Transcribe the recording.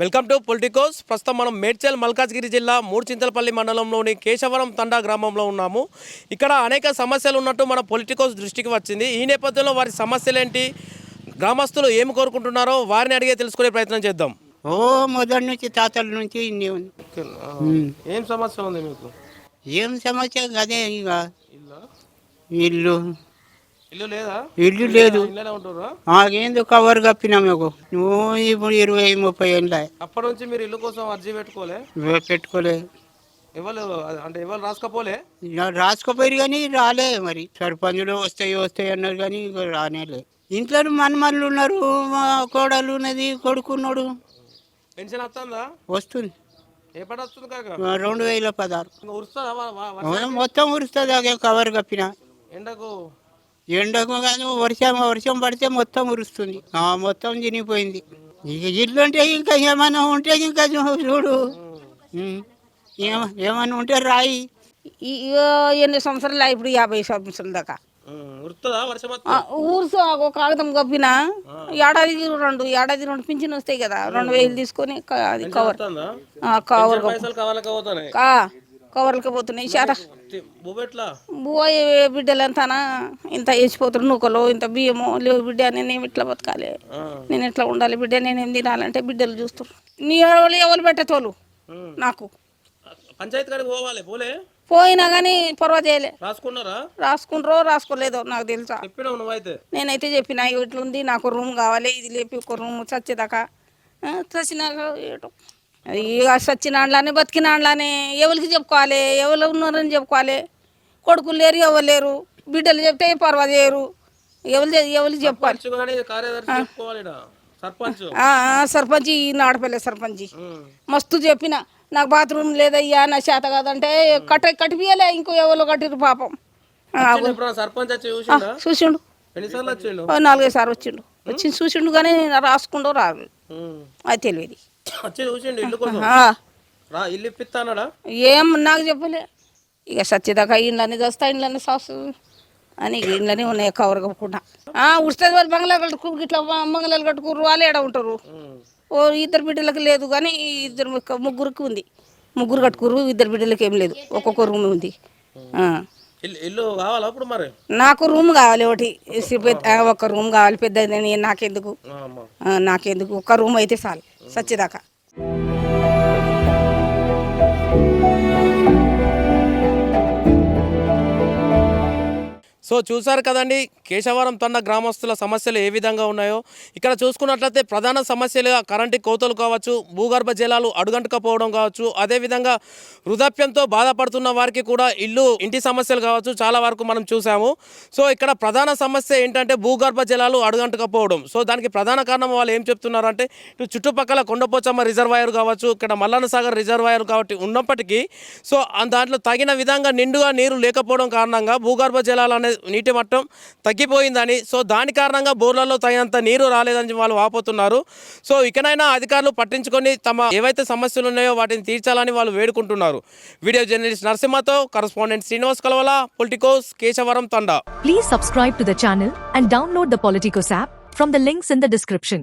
Welcome to Politicos. ప్రస్తుతం మనం మేడ్చల్ మల్కాజ్గిరి జిల్లా మూడుచింతలపల్లి మండలంలోని కేశవరం తండా గ్రామంలో ఉన్నాము. ఇక్కడ అనేక సమస్యలు ఉన్నట్టు మన పొలిటికోస్ దృష్టికి వచ్చింది. ఈ నేపథ్యంలో వారి సమస్యలు ఏంటి గ్రామస్తులు ఏమి కోరుకుంటున్నారో వారిని అడిగే తెలుసుకునే ప్రయత్నం చేద్దాం. ఓ మొదటి నుంచి తాతల నుంచి ఇన్ని ఉంది. ఏం సమస్య ఉంది మీకు? ఏం సమస్య? అదే ఇక ఇల్లు. ఇల్లు లేదా? ఇల్లు లేదు. మాకేందుకు కవర్ కప్పినా మీకు నువ్వు ఇప్పుడు ఇరవై ముప్పై ఏళ్ళ. అప్పటి నుంచి మీరు ఇల్లు కోసం అర్జీ పెట్టుకోలే? పెట్టుకోలే. ఎవరు అంటే ఎవరు రాసుకపోలే? రాసుకోపోయారు కానీ రాలే మరి. సర్పంచులు వస్తాయి వస్తాయి అన్నారు కానీ రానేలే ఇంట్లో మనమల్లు ఉన్నారు మా కోడలు ఉన్నది కొడుకున్నాడు. పెన్షన్ వస్తుందా? వస్తుంది. రెండు వేల పదహారు. మొత్తం ఉరుస్తుంది కవర్ కప్పిన. ఎండకు? ఎండకు కానీ వర్షం వర్షం పడితే మొత్తం ఉరుస్తుంది. ఆ, మొత్తం చినిగిపోయింది. ఇక ఇల్లు అంటే ఇంకా ఏమైనా ఉంటే ఇంకా చూడు. ఏమైనా ఉంటే రాయి. ఎన్ని సంవత్సరాలు ఇప్పుడు యాభై సంవత్సరాల దాకా? ఊరుసు ఒక కాగితం కప్పిన ఏడాదికి రెండు ఏడాది రెండు పింఛన్ వస్తాయి కదా. రెండు వేలు తీసుకొని అది కవర్. కవర్ కవర్లకి పోతున్నాయి చేట బుబెట్లా పోయే బిడ్డలు ఎంతనా? ఇంత వేసిపోతారు నూకలు ఇంత బియ్యము లేవు బిడ్డ నేను ఇట్లా బతకాలి? నేను ఎట్లా ఉండాలి బిడ్డ? నేను ఏం తినాలంటే బిడ్డలు చూస్తారు నీ ఎవరు ఎవరు పెట్టేతోళ్ళు నాకు. పంచాయతీ పోవాలి పోలే? పోయినా కానీ పర్వా చేయలే. రాసుకున్నారా? రాసుకుంటారో రాసుకోలేదో నాకు తెలుసా? నేనైతే చెప్పిన ఇట్లుంది నాకు రూమ్ కావాలి ఇది లేపి ఒక రూమ్ చచ్చేదాకా. చచ్చినాక ఏటో. ఇక చచ్చినాళ్ళని బతికినాళ్ళని ఎవరికి చెప్పుకోవాలి ఎవరు ఉన్నారని చెప్పుకోవాలి. కొడుకులు లేరు ఎవరు లేరు. బిడ్డలు చెప్తే పర్వా చేయరు. ఎవరు ఎవరికి చెప్పుకోవాలి. సర్పంచ్ ఈ నాడపల్లె సర్పంచ్. మస్తు చెప్పిన నాకు బాత్రూమ్ లేదయ్యా నా చేత కాదంటే కట్ట కట్టిపియలే ఇంకో ఎవరో కట్టిరు పాపం. చూసిండా? నాలుగైదు సార్లు వచ్చిండు. వచ్చి చూసిండు కానీ రాసుకుండో రాదు. అది తెలియదు. వచ్చి చూసిండు ఇల్లు కోసం. ఆ, రా ఇల్లు ఇప్పిస్తానడా ఏం నాకు చెప్పలే. ఇక సత్యదాకా ఇండ్లని దస్తా ఇండ్లని సాసు అని ఇండ్లని ఉన్నాయి కవర్ కప్పుకుంటా. ఉస్తుంది వాళ్ళు బంగ్లాలు కట్టుకు ఇట్లా బంగ్లాలు కట్టుకుర్రు వాళ్ళు ఏడ ఉంటారు? ఓ ఇద్దరు బిడ్డలకు లేదు కానీ ఇద్దరు ముగ్గురికి ఉంది. ముగ్గురు కట్టుకుర్రు ఇద్దరు బిడ్డలకి ఏం లేదు. ఒక్కొక్క రూమ్ ఉంది. ఆ. ఇల్లు కావాలా అప్పుడు మరి? నాకు రూమ్ కావాలి ఒకటి. పెద్ద- ఒక రూమ్ కావాలి పెద్దది నాకెందుకు? నాకెందుకు? ఒక్క రూమ్ అయితే చాలు. సచ్చిదాకా. సో చూసారు కదండి కేశవరం తండ గ్రామస్తుల సమస్యలు ఏ విధంగా ఉన్నాయో. ఇక్కడ చూసుకున్నట్లయితే ప్రధాన సమస్యలుగా కరెంటు కోతలు కావచ్చు భూగర్భ జలాలు అడుగంటుకపోవడం కావచ్చు అదేవిధంగా వృధాప్యంతో బాధపడుతున్న వారికి కూడా ఇల్లు ఇంటి సమస్యలు కావచ్చు చాలా వరకు మనం చూసాము సో ఇక్కడ ప్రధాన సమస్య ఏంటంటే భూగర్భ జలాలు అడుగంటుకపోవడం. సో దానికి ప్రధాన కారణం వాళ్ళు ఏం చెప్తున్నారంటే ఇటు చుట్టుపక్కల కొండపోచమ్మ రిజర్వాయర్ కావచ్చు ఇక్కడ మల్లన్న సాగర్ రిజర్వాయర్ కాబట్టి ఉన్నప్పటికీ సో దాంట్లో తగిన విధంగా నిండుగా నీరు లేకపోవడం కారణంగా భూగర్భ జలాలు అనే నీటి మట్టం తగ్గిపోయిందని. సో దాని కారణంగా బోర్లలో తగినంత నీరు రాలేదని వాళ్ళు వాపోతున్నారు. సో ఇకనైనా అధికారులు పట్టించుకొని తమ ఏవైతే సమస్యలు ఉన్నాయో వాటిని తీర్చాలని వాళ్ళు వేడుకుంటున్నారు. Video journalist నరసింహతో correspondent Srinivas Kalavala Politicos Keshavaram Thanda. Please subscribe to the channel and download the Politicos app from the links in the description